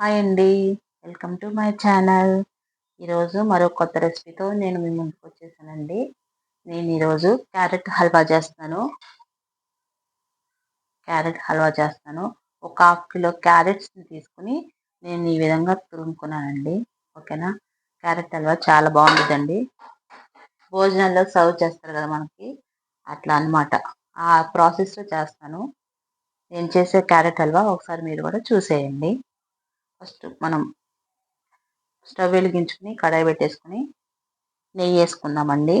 Hi అండి. Welcome to my channel ఈరోజు మరో కొత్త రెసిపీతో నేను మీ ముందుకు వచ్చేసానండి. నేను ఈరోజు క్యారెట్ హల్వా చేస్తాను. క్యారెట్ హల్వా చేస్తాను. ఒక హాఫ్ కిలో క్యారెట్స్ని తీసుకుని నేను ఈ విధంగా తురుముకున్నానండి. ఓకేనా? క్యారెట్ హల్వా చాలా బాగుంటుందండి. భోజనాల్లో సర్వ్ చేస్తారు కదా మనకి? అట్లా అనమాట ఆ ప్రాసెస్లో చేస్తాను. నేను చేసే క్యారెట్ హల్వా ఒకసారి మీరు కూడా చూసేయండి. ఫస్ట్ మనం స్టవ్ వెలిగించుకుని కడాయి పెట్టేసుకుని నెయ్యి వేసుకుందామండి.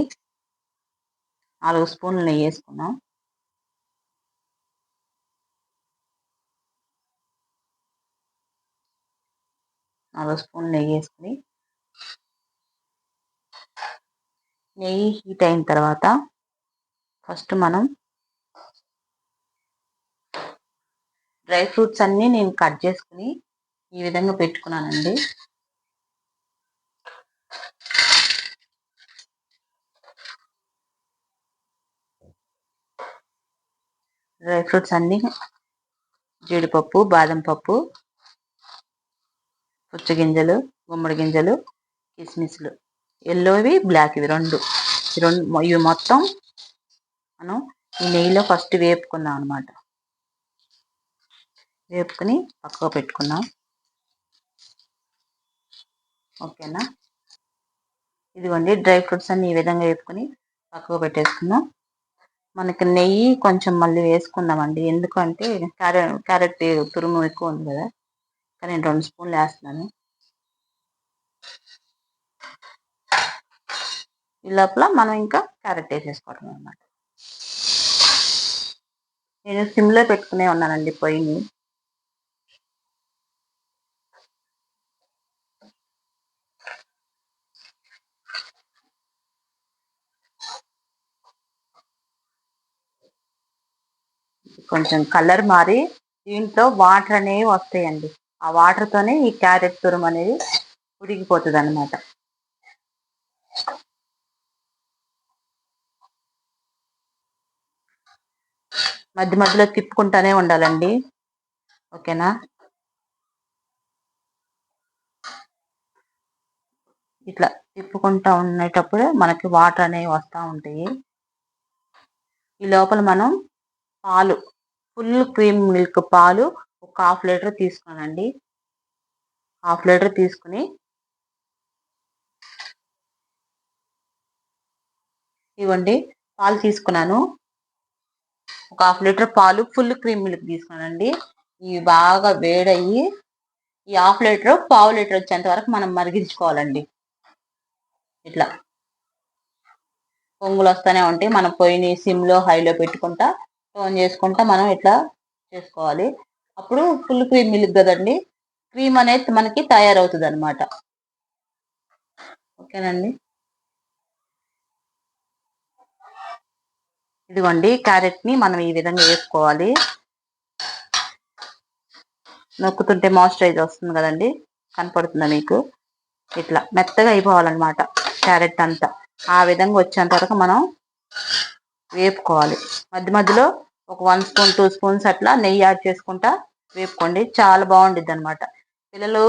నాలుగు స్పూన్లు నెయ్యి వేసుకున్నాం నాలుగు స్పూన్లు నెయ్యి వేసుకుని నెయ్యి హీట్ అయిన తర్వాత ఫస్ట్ మనం డ్రై ఫ్రూట్స్ అన్నీ నేను కట్ చేసుకుని ఈ విధంగా పెట్టుకున్నానండి. డ్రై ఫ్రూట్స్ అన్నీ జీడిపప్పు బాదం పప్పు పుచ్చగింజలు గుమ్మడి గింజలు కిస్మిస్లు. ఎల్లోవి బ్లాక్ ఇవి రెండు రెండు ఇవి మొత్తం మనం ఈ నెయ్యిలో ఫస్ట్ వేపుకుందాం అనమాట వేపుకుని పక్కకు పెట్టుకున్నాం. ఓకేనా? ఇదిగోండి డ్రై ఫ్రూట్స్ అన్ని ఈ విధంగా వేసుకుని పక్కకు పెట్టేసుకుందాం. మనకి నెయ్యి కొంచెం మళ్ళీ వేసుకుందామండి. ఎందుకంటే క్యారెట్ క్యారెట్ తురుము ఎక్కువ ఉంది కదా? కానీ నేను రెండు స్పూన్లు వేస్తున్నాను. ఈ లోపల మనం ఇంకా క్యారెట్ వేసేసుకోవటం అనమాట నేను సిమ్లో పెట్టుకునే ఉన్నానండి పొయ్యిని. కొంచెం కలర్ మారి దీంట్లో వాటర్ అనేవి వస్తాయండి. ఆ వాటర్తోనే ఈ క్యారెట్ తురుము అనేది ఉడికిపోతుంది అనమాట మధ్య మధ్యలో తిప్పుకుంటానే ఉండాలండి. ఓకేనా? ఇట్లా తిప్పుకుంటా ఉండేటప్పుడు మనకి వాటర్ అనేవి వస్తూ ఉంటాయి. ఈ లోపల మనం పాలు ఫుల్ క్రీమ్ మిల్క్ పాలు ఒక హాఫ్ లీటర్ తీసుకున్నానండి. హాఫ్ లీటర్ తీసుకుని ఇవ్వండి. పాలు తీసుకున్నాను. ఒక హాఫ్ లీటర్ పాలు ఫుల్ క్రీమ్ మిల్క్ తీసుకున్నానండి. ఇవి బాగా వేడయ్యి ఈ హాఫ్ లీటర్ పావు లీటర్ వచ్చేంత వరకు మనం మరిగించుకోవాలండి. ఇట్లా. పొంగులు వస్తూనే ఉంటాయి. మనం పొయ్యిని సిమ్లో హైలో పెట్టుకుంటా టోన్ చేసుకుంటా మనం ఇట్లా చేసుకోవాలి. అప్పుడు ఫుల్ క్రీమ్ మిల్క్ కదండి. క్రీమ్ అనేది మనకి తయారవుతుంది అనమాట ఓకేనండి? ఇదిగోండి క్యారెట్ని మనం ఈ విధంగా వేసుకోవాలి. నొక్కుతుంటే మాయిశ్చరైజ్ వస్తుంది కదండి. కనపడుతుందా మీకు? ఇట్లా మెత్తగా అయిపోవాలన్నమాట క్యారెట్ అంతా. ఆ విధంగా వచ్చేంత వరకు మనం వేపుకోవాలి. మధ్య మధ్యలో ఒక వన్ స్పూన్ టూ స్పూన్స్ అట్లా నెయ్యి యాడ్ చేసుకుంటా వేపుకోండి. చాలా బాగుండిద్ది అనమాట పిల్లలు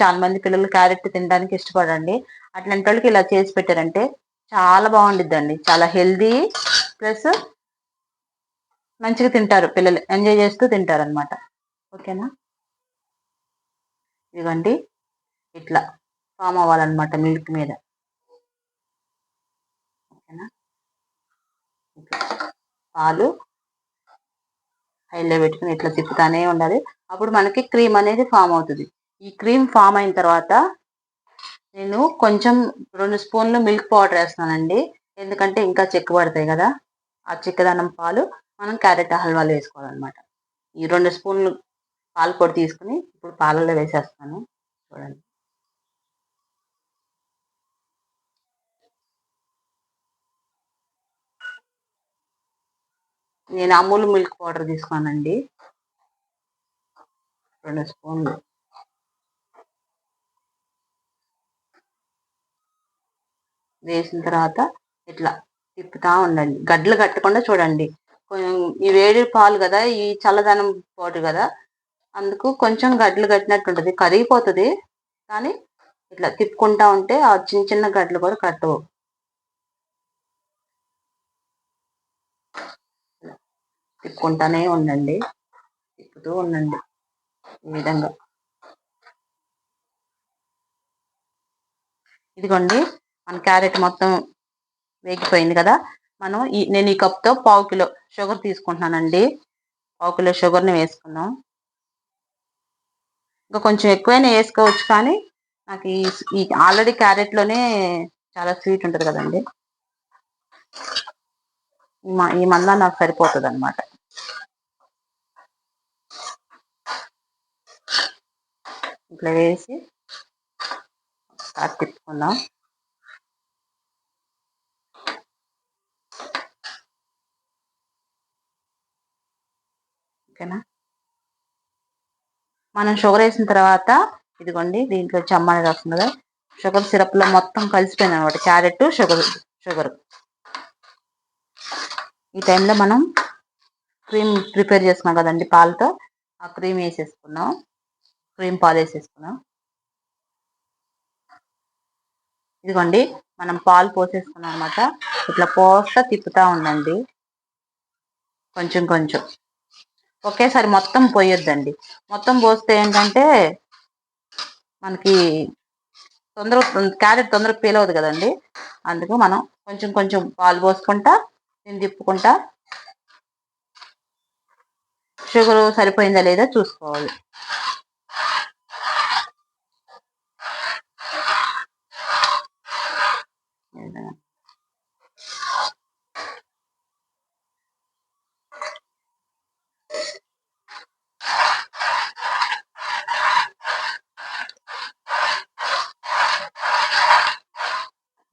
చాలా మంది పిల్లలు క్యారెట్ తినడానికి ఇష్టపడండి. అట్లాంటి వాళ్ళకి ఇలా చేసి పెట్టారంటే చాలా బాగుండిద్దండి. చాలా హెల్దీ ప్లస్ మంచిగా తింటారు పిల్లలు. ఎంజాయ్ చేస్తూ తింటారు అనమాట ఓకేనా? ఇదిగోండి. ఇట్లా ఫామ్ అవ్వాలన్నమాట మిల్క్ మీద ఓకేనా పాలు. హైలో పెట్టుకుని ఇట్లా తిప్పుతానే ఉండాలి. అప్పుడు మనకి క్రీమ్ అనేది ఫామ్ అవుతుంది. ఈ క్రీమ్ ఫామ్ అయిన తర్వాత నేను కొంచెం రెండు స్పూన్లు మిల్క్ పౌడర్ వేస్తానండి ఎందుకంటే ఇంకా చెక్క పడతాయి కదా. ఆ చిక్కదనం పాలు మనం క్యారెట్ హల్వాలో వేసుకోవాలన్నమాట. ఈ రెండు స్పూన్లు పాలు పొడి తీసుకుని ఇప్పుడు పాలల్లో వేసేస్తాను. చూడండి. నేను అమూల్ మిల్క్ పౌడర్ తీసుకున్నానండి. రెండు స్పూన్లు. వేసిన తర్వాత ఇట్లా తిప్పుతా ఉండండి. గడ్డలు కట్టకుండా చూడండి. కొంచెం ఈ వేడి పాలు కదా ఈ చల్లదనం పౌడర్ కదా అందుకు కొంచెం గడ్డలు కట్టినట్టు ఉంటుంది. కరిగిపోతుంది కానీ ఇట్లా తిప్పుకుంటా ఉంటే ఆ చిన్న చిన్న గడ్డలు కూడా కట్టవు. తిప్పుకుంటానే ఉండండి. తిప్పుతూ ఉండండి. ఈ విధంగా. ఇదిగోండి మన క్యారెట్ మొత్తం వేగిపోయింది కదా? మనం ఈ నేను ఈ కప్తో పావు కిలో షుగర్ తీసుకుంటున్నానండి. పావు కిలో షుగర్ని వేసుకున్నాం. ఇంకా కొంచెం ఎక్కువైనా వేసుకోవచ్చు కానీ నాకు ఈ ఆల్రెడీ క్యారెట్లోనే చాలా స్వీట్ ఉంటుంది కదండి. ఈ మంద నాకు సరిపోతుంది అనమాట ఇట్లా వేసి తిప్పుకుందాం. ఓకేనా? మనం షుగర్ వేసిన తర్వాత ఇదిగోండి దీంట్లో చమ్మని వస్తుంది కదా. షుగర్ సిరప్లో మొత్తం కలిసిపోయింది అనమాట క్యారెట్ షుగర్ షుగర్. ఈ టైంలో మనం క్రీమ్ ప్రిపేర్ చేసుకున్నాం కదండి పాలతో. ఆ క్రీమ్ వేసేసుకున్నాం. క్రీమ్ పాలు వేసేసుకున్నాం. ఇదిగోండి మనం పాలు పోసేసుకున్నాం అనమాట ఇట్లా పోస్తా తిప్పుతా ఉండండి. కొంచెం కొంచెం. ఒకేసారి మొత్తం పోయొద్దండి. మొత్తం పోస్తే ఏంటంటే మనకి తొందర క్యారెట్ తొందరగా ఫీల్ అవుతుంది కదండి. అందుకు మనం కొంచెం కొంచెం పాలు పోసుకుంటా నేను తిప్పుకుంటా. షుగర్ సరిపోయిందా లేదా చూసుకోవాలి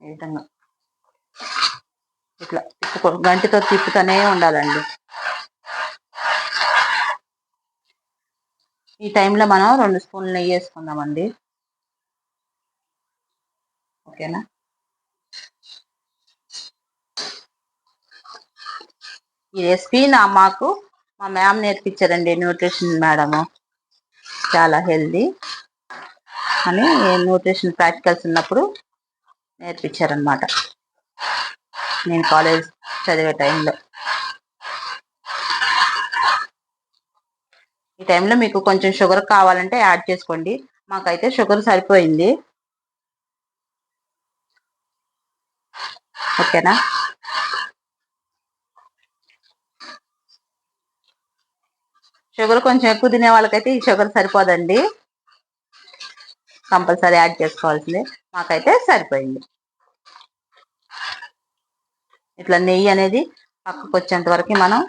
ఈ విధంగా ఇట్లా గంటితో తిప్పుతూనే ఉండాలండి. ఈ టైంలో మనం రెండు స్పూన్లు నెయ్యి వేసుకుందామండి. ఓకేనా? ఈ రెసిపీ నా మాకు మా మ్యామ్ నేర్పించారండి న్యూట్రిషన్ మేడము. చాలా హెల్దీ అని న్యూట్రిషన్ ప్రాక్టికల్స్ ఉన్నప్పుడు నేర్పించారనమాట నేను కాలేజ్ చదివే టైంలో ఈ టైంలో మీకు కొంచెం షుగర్ కావాలంటే యాడ్ చేసుకోండి. మాకైతే షుగర్ సరిపోయింది. ఓకేనా షుగర్ కొంచెం ఎక్కువ తినే వాళ్ళకైతే ఈ షుగర్ సరిపోదండి. కంపల్సరీ యాడ్ చేసుకోవాల్సిందే. మాకైతే సరిపోయింది. ఇట్లా నెయ్యి అనేది పక్కకు వచ్చేంత వరకు మనం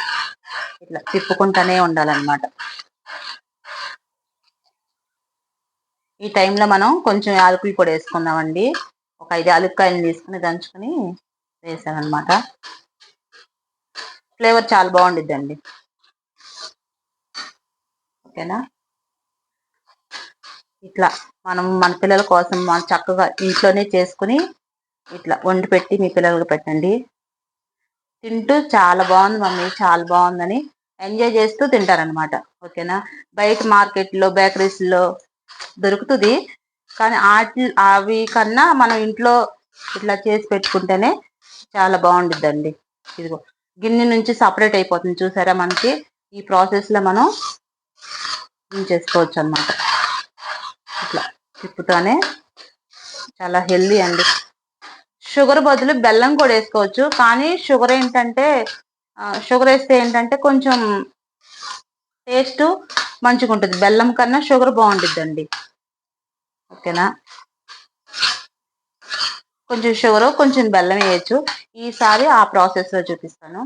ఇట్లా తిప్పుకుంటూనే ఉండాలన్నమాట. ఈ టైంలో మనం కొంచెం యాలకులు పొడి వేసుకుందామండి ఒక ఐదు యాలక్కాయలు తీసుకుని దంచుకొని వేసానమాట ఫ్లేవర్ చాలా బాగుండిద్దండి. ఓకేనా? ఇట్లా మనం మన పిల్లల కోసం మనం చక్కగా ఇంట్లోనే చేసుకుని ఇట్లా వండి పెట్టి మీ పిల్లలకు పెట్టండి. తింటూ చాలా బాగుంది మమ్మీ చాలా బాగుందని ఎంజాయ్ చేస్తూ తింటారనమాట ఓకేనా? బయట మార్కెట్లో బేకరీస్లో దొరుకుతుంది. కానీ వాటి అవి కన్నా మనం ఇంట్లో ఇట్లా చేసి పెట్టుకుంటేనే చాలా బాగుండిద్దండి. ఇదిగో గిన్నె నుంచి సపరేట్ అయిపోతుంది చూసారా మనకి? ఈ ప్రాసెస్లో మనం చేసుకోవచ్చు అనమాట ఇట్లా తిప్పుతోనే చాలా హెల్దీ అండి. షుగర్ బదులు బెల్లం కూడా వేసుకోవచ్చు. కానీ షుగర్ ఏంటంటే షుగర్ వేస్తే ఏంటంటే కొంచెం టేస్ట్ మంచిగా ఉంటుంది. బెల్లం కన్నా షుగర్ బాగుంటుందండి. ఓకేనా? కొంచెం షుగర్ కొంచెం బెల్లం వేయచ్చు. ఈసారి ఆ ప్రాసెస్లో చూపిస్తాను.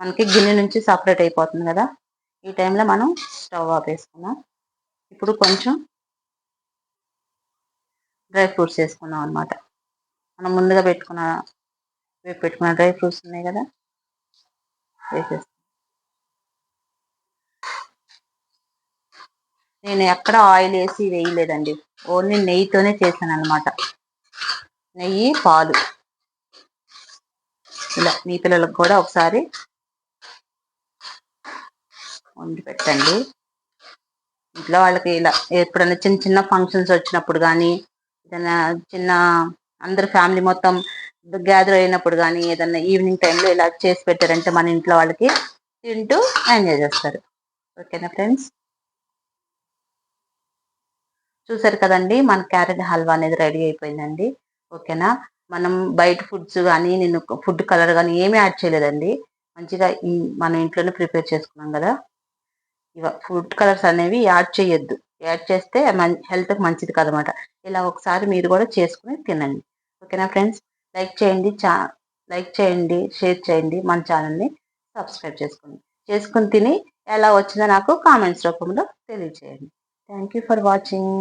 మనకి గిన్నె నుంచి సపరేట్ అయిపోతుంది కదా. ఈ టైంలో మనం స్టవ్ ఆపేసుకున్నాం ఇప్పుడు కొంచెం డ్రై ఫ్రూట్స్ వేసుకున్నాం అనమాట మనం ముందుగా పెట్టుకున్న పెట్టుకున్న డ్రై ఫ్రూట్స్ ఉన్నాయి కదా? వేసేస్తాం. నేను ఎక్కడ ఆయిల్ వేసి వేయలేదండి. ఓన్లీ నెయ్యితోనే చేశాను అనమాట నెయ్యి పాలు. ఇలా మీ పిల్లలకు కూడా ఒకసారి వండి పెట్టండి. ఇంట్లో వాళ్ళకి ఇలా ఎప్పుడైనా చిన్న చిన్న ఫంక్షన్స్ వచ్చినప్పుడు కానీ ఏదైనా చిన్న అందరు ఫ్యామిలీ మొత్తం గ్యాదర్ అయినప్పుడు కానీ ఏదైనా ఈవినింగ్ టైంలో ఇలా చేసి పెట్టారంటే మన ఇంట్లో వాళ్ళకి తింటూ ఎంజాయ్ చేస్తారు. ఓకేనా ఫ్రెండ్స్ చూసారు కదండి మన క్యారెట్ హల్వా అనేది రెడీ అయిపోయిందండి. ఓకేనా మనం బయట ఫుడ్స్ కానీ నేను ఫుడ్ కలర్ కానీ ఏమీ యాడ్ చేయలేదండి. మంచిగా మన ఇంట్లోనే ప్రిపేర్ చేసుకున్నాం కదా. ఇవ ఫుడ్ కలర్స్ అనేవి యాడ్ చేయొద్దు. యాడ్ చేస్తే హెల్త్కి మంచిది కదనమాట. ఇలా ఒకసారి మీరు కూడా చేసుకుని తినండి. ఓకేనా ఫ్రెండ్స్? లైక్ చేయండి చా లైక్ చేయండి షేర్ చేయండి మన ఛానల్ని సబ్స్క్రైబ్ చేసుకోండి. చేసుకుని తిని ఎలా వచ్చిందో నాకు కామెంట్స్ రూపంలో తెలియజేయండి థ్యాంక్ యూ ఫర్ వాచింగ్.